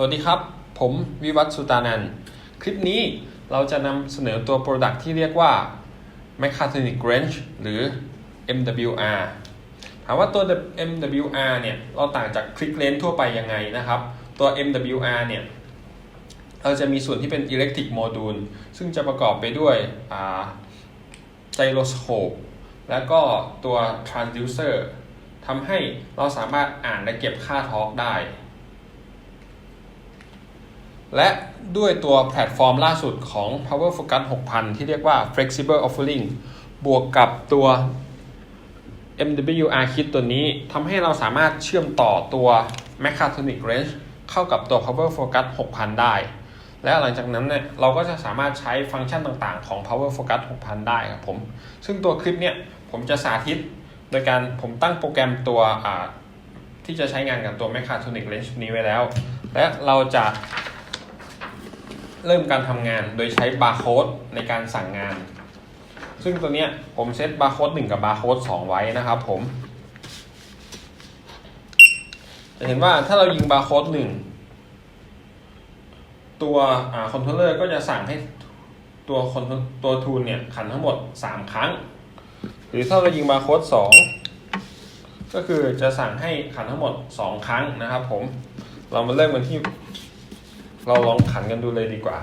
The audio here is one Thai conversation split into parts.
สวัสดีครับ ผมวิวัฒสุตานัน คลิปนี้เราจะนำเสนอตัว Product ที่เรียกว่า Mechatronic Wrench หรือ MWR ถามว่าตัว MWR เนี่ย เราต่างจาก Click Wrench ทั่วไปยังไงนะครับ ตัว MWR เนี่ย เราจะมีส่วนที่เป็น Electric Module ซึ่งจะประกอบไปด้วยไจโรสโคปและก็ตัว Transducer ทำให้เราสามารถอ่านและเก็บค่าทอร์กได้ และด้วยตัวแพลตฟอร์มล่าสุดของ Power Focus 6000 ที่เรียกว่า Flexible Offering บวกกับตัว MWR Kit ตัวนี้ทำให้เราสามารถเชื่อมต่อตัว Mechatronic Wrench เข้ากับตัว Power Focus 6000 ได้ และหลังจากนั้นเนี่ยเราก็จะสามารถใช้ฟังก์ชันต่างๆ ของ Power Focus 6000 ได้ครับผม ซึ่งตัวคลิปเนี่ยผมจะสาธิต โดยการผมตั้งโปรแกรมตัวที่จะใช้งานกับตัว Mechatronic Wrench นี้ไว้แล้ว และเราจะ เริ่มการทำงานโดยใช้บาร์โค้ดในการสั่งงาน ซึ่งตัวเนี้ยผมเซตบาร์โค้ด1กับบาร์โค้ด2ไว้นะครับผม จะเห็นว่าถ้าเรายิงบาร์โค้ด1ตัวคอนโทรลเลอร์ก็จะสั่งให้ตัวคอนตัวทูลเนี่ยขันทั้งหมด 3 ครั้ง หรือถ้าเรายิงบาร์โค้ด2ก็คือจะสั่งให้ขันทั้งหมด 2 ครั้งนะครับผม เรามาเริ่มกันที่ เราลองขันกันดูเลยดีกว่า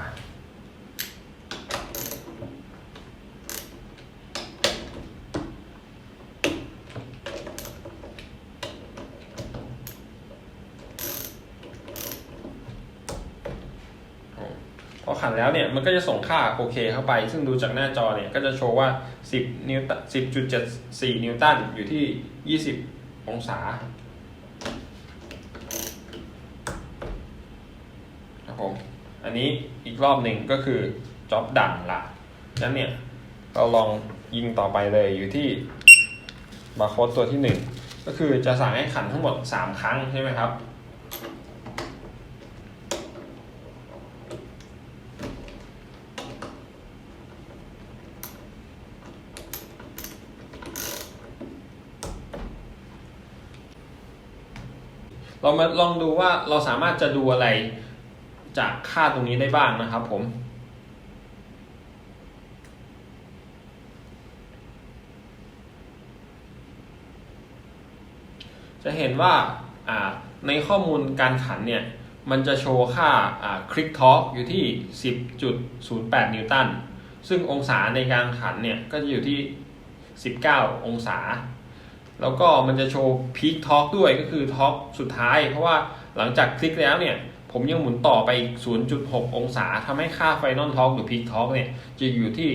พอขันแล้วเนี่ยมันก็จะส่งค่าโอเคเข้าไป ซึ่งดูจากหน้าจอเนี่ยก็จะโชว์ว่า 10 นิวตัน10.74 นิวตันอยู่ที่ 20 องศาครับ ผม อันนี้อีกรอบหนึ่งก็คือจ็อบดังละนั้นเนี่ย เราลองยิงต่อไปเลยอยู่ที่บาร์โค้ดตัวที่ 1 ก็คือจะสั่งให้ขันทั้งหมด 3 ครั้งใช่ไหมครับ เรามาลองดูว่าเราสามารถจะดูอะไร จากค่าตรงนี้ได้บ้างนะครับผม จะเห็นว่าในข้อมูลการขันเนี่ย มันจะโชว์ค่าคลิกทอร์กอยู่ที่ 10.08 นิวตัน ซึ่งองศาในการขันเนี่ย ก็จะอยู่ที่ 19 องศา แล้วก็มันจะโชว์พีคทอร์กด้วยก็คือทอร์กสุดท้าย เพราะว่าหลังจากคลิกแล้วเนี่ย ผมยังหมุนต่อไปอีก0.6 องศาทำให้ค่าไฟนอลท็อกหรือพีคท็อกเนี่ยจะอยู่ที่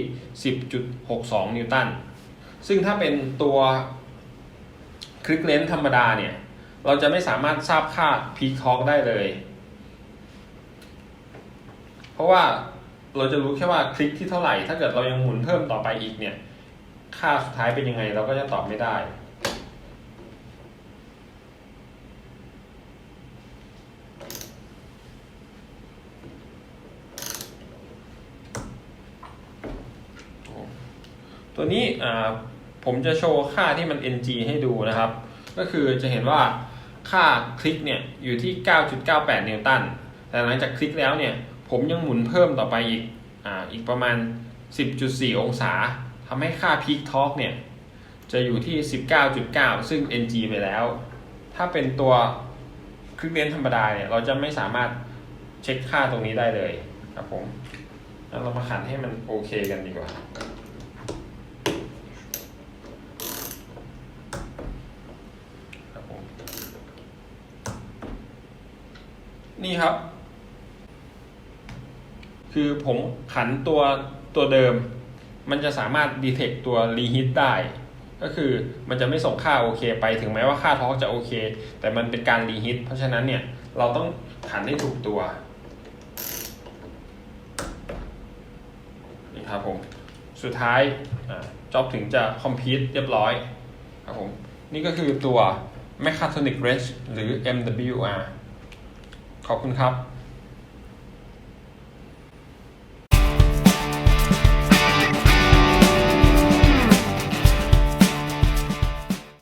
10.62 นิวตัน ซึ่งถ้าเป็นตัวคลิกเลนส์ธรรมดาเนี่ย เราจะไม่สามารถทราบค่าพีคท็อกได้เลย เพราะว่าเราจะรู้แค่ว่าคลิกที่เท่าไหร่ ถ้าเกิดเรายังหมุนเพิ่มต่อไปอีกเนี่ย ค่าสุดท้ายเป็นยังไงเราก็จะตอบไม่ได้ ตัวนี้ผมจะโชว์ค่าที่มัน ng ให้ดูนะครับ ก็คือจะเห็นว่าค่าคลิกเนี่ยอยู่ที่ 9.98 นิวตัน แต่หลังจากคลิกแล้วเนี่ยผมยังหมุนเพิ่มต่อไปอีกออีกประมาณ 10.4 องศาทำให้ค่าพีคทอร์กเนี่ยจะอยู่ที่ 19.9 ซึ่ง ng ไปแล้ว ถ้าเป็นตัวคลิกเลนธรรมดาเนี่ยเราจะไม่สามารถเช็คค่าตรงนี้ได้เลยครับผมเรามาขันให้มันโอเคกันดีกว่า นี่ครับ คือผมขันตัวตัวเดิม มันจะสามารถดีเทคตัวรีฮิตได้ ก็คือมันจะไม่ส่งค่าโอเคไปถึงแม้ว่าค่าทอกจะโอเค แต่มันเป็นการรีฮิตเพราะฉะนั้นเนี่ยเราต้องขันให้ถูกตัวนี่ครับผมสุดท้ายจ็อบถึงจะคอมพิวต์เรียบร้อยครับผมนี่ก็คือตัว Mechatronic Wrench หรือ MWR ขอบคุณครับ